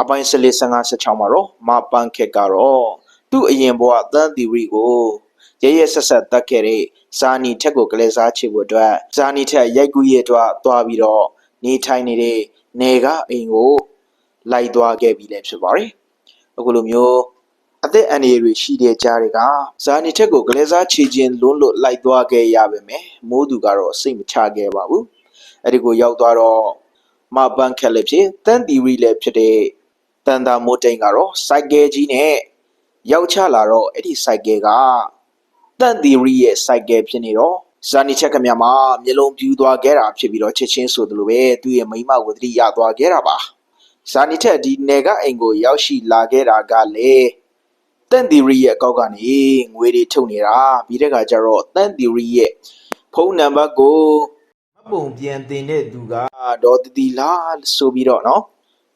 အပိုင်း14 15 16မှာတော့မပန်းခက်ကတော့သူ့အရင်ဘဝတန်တီရီကိုရရဆက်ဆက်တတ်ခဲ့တဲ့ဇာနီထက်ကိုကလေးစားချေဖို့အတွက်ဇာနီထက်ရိုက်ကူးရအတွက်သွားပြီးတော့နေထိုင်နေတဲ့နေကအိမ်ကိုလိုက်သွားခဲ့ပြီလည်းဖြစ်ပါတယ်အခုလိုမျိုးအသက်အန္တရာယ်တွေရှိတဲ့ကြားတွေကဇာနီထက်ကိုကလေးစားချေခြင်းလွန်းလို့လိုက်သွားခဲ့ရပါမယ်မိုးသူကတော့စိတ်မချခဲ့ပါဘူးအဲ့ဒီကိုရောက်သွားတော့မပန်းခက်လည်းဖြစ်တန်တီရီလည်းဖြစ်တဲ့ တန်တာမိုးတိန်ကတော့စိုက်ကဲကြီးနဲ့ရောက်ချလာတော့အဲ့ဒီစိုက်ကဲကတန်တီရီရဲ့စိုက်ကဲဖြစ်နေတော့ဇာနီချက်ကမြမှာမျက်လုံးပြူးသွားခဲ့တာဖြစ်ပြီးတော့ချက်ချင်းဆိုသလိုပဲသူ့ရဲ့မိန်းမကိုသတိရသွားခဲ့တာပါဇာနီထက်ဒီနယ်ကအိမ်ကိုရောက်ရှိလာခဲ့တာကလေတန်တီရီရဲ့အကောက်ကနေငွေတွေထုတ်နေတာပြီးတဲ့ခါကျတော့တန်တီရီရဲ့ဖုန်းနံပါတ်ကိုမပုံပြန်တင်တဲ့သူကဒေါ်တီတီလာဆိုပြီးတော့နော်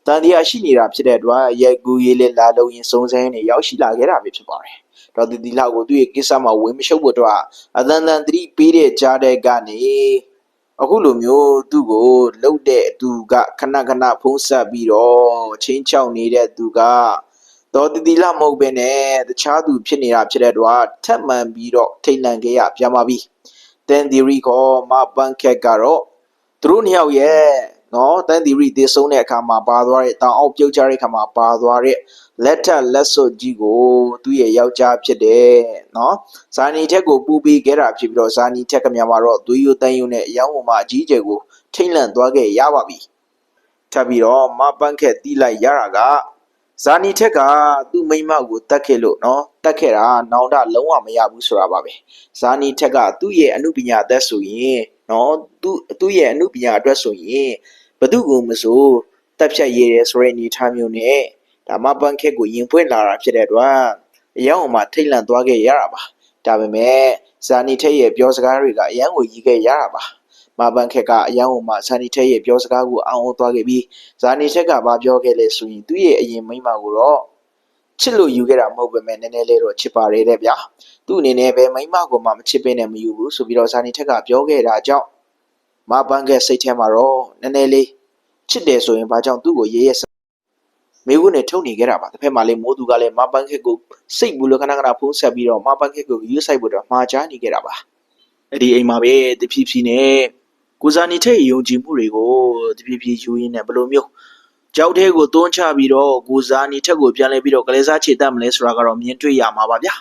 တန်တရားရှိနေတာဖြစ်တဲ့အတွက်ရိုက်ကူးရေးလေးလာလုံးရင်စုံစမ်းနေရောက်ရှိလာခဲ့တာပဲဖြစ်ပါတယ်။ဒေါ်တီတီလာကိုသူ့ရဲ့ကိစ္စမှာဝင်မရှုပ်ဖို့အတွက်အသံတန်သတိပေးတဲ့ကြားတဲ့ကနေအခုလိုမျိုးသူ့ကိုလှုပ်တဲ့အတူကခဏခဏဖုံးဆက်ပြီးတော့ချင်းချောက်နေတဲ့သူကဒေါ်တီတီလာမဟုတ်ပဲနဲ့တခြားသူဖြစ်နေတာဖြစ်တဲ့အတွက်ထပ်မံပြီးတော့ထိတ်လန့်ခဲ့ရပြန်ပါပြီ။တန်ဒီရီကောမပန်ခက်ကတော့သူတို့နှစ်ယောက်ရဲ့ နော်တန်တီရီတေဆုံးတဲ့အခါမှာပါသွားတဲ့တောင်အောက်ပြုတ်ချတဲ့အခါမှာပါသွားတဲ့လက်ထက်လက်စွပ်ကြီးကိုသူ့ရဲ့ယောက်ျားဖြစ်တယ်နော်ဇာနီထက်ကိုပူပေးခဲ့တာဖြစ်ပြီးတော့ဇာနီထက်ကမြန်မှာတော့သွေးယိုတန်းယိုနဲ့အယောင်ပေါ်မှာအကြီးအကျယ်ကိုထိမ့်လန့်သွားခဲ့ရပါပြီထပ်ပြီးတော့မပန်းခက်တီးလိုက်ရတာကဇာနီထက်ကသူ့မိန်းမကိုတတ်ခဲ့လို့နော်တတ်ခဲ့တာနောင်တလုံးဝမရဘူးဆိုတာပါပဲဇာနီထက်ကသူ့ရဲ့အမှုပညာအသက်ဆိုရင်နော်သူ့သူ့ရဲ့အမှုပညာအတွက်ဆိုရင် ဘသူကိုမဆိုတက်ဖြတ်ရည်တယ်ဆိုတဲ့အနေအထားမျိုးနဲ့ဒါမှပန်းခက်ကိုရင်ဖွင့်လာတာဖြစ်တဲ့အတွက်အယောင်မှာထိတ်လန့်သွားခဲ့ရတာပါဒါပေမဲ့ဇာနီထက်ရဲ့ပြောစကားတွေကအယံကိုကြီးခဲ့ရတာပါမပန်းခက်ကအယံဟိုမှာဇာနီထက်ရဲ့ပြောစကားကိုအောင်းအောင်သွားခဲ့ပြီးဇာနီထက်ကဘာပြောခဲ့လဲဆိုရင်သူ့ရဲ့အရင်မိန်းမကိုတော့ချစ်လို့ယူခဲ့တာမဟုတ်ပဲမဲ့နည်းနည်းလေးတော့ချစ်ပါတယ်တဲ့ဗျာသူ့အနေနဲ့ပဲမိန်းမကိုမှမချစ်ပင်းနဲ့မယူဘူးဆိုပြီးတော့ဇာနီထက်ကပြောခဲ့တာကြောင့်မပန်းခက်စိတ်ထဲမှာတော့နည်းနည်းလေး ချစ်တယ်ဆိုရင်ဘာကြောင့်သူ့ကိုရေးရစမေကုနဲ့ထုတ်နေခဲ့တာပါတစ်ဖက်မှာလည်းမိုးသူကလည်းမပန်းခက်ကိုစိတ်ဘူးလို့ခဏခဏဖုံးဆက်ပြီးတော့မပန်းခက်ကိုယူဆိုင်ဖို့တော့မှားချနေခဲ့တာပါအဲ့ဒီအိမ်မှာပဲတဖြည်းဖြည်းနဲ့ကိုဇာနီထက်ယုံကြည်မှုတွေကိုတဖြည်းဖြည်းယူရင်းနဲ့ဘယ်လိုမျိုးကြောက်တဲ့ကိုတွန်းချပြီးတော့ကိုဇာနီထက်ကိုပြန်လဲပြီးတော့ကလေးစားချေတတ်မလဲဆိုတာကတော့မြင်တွေ့ရမှာပါဗျာ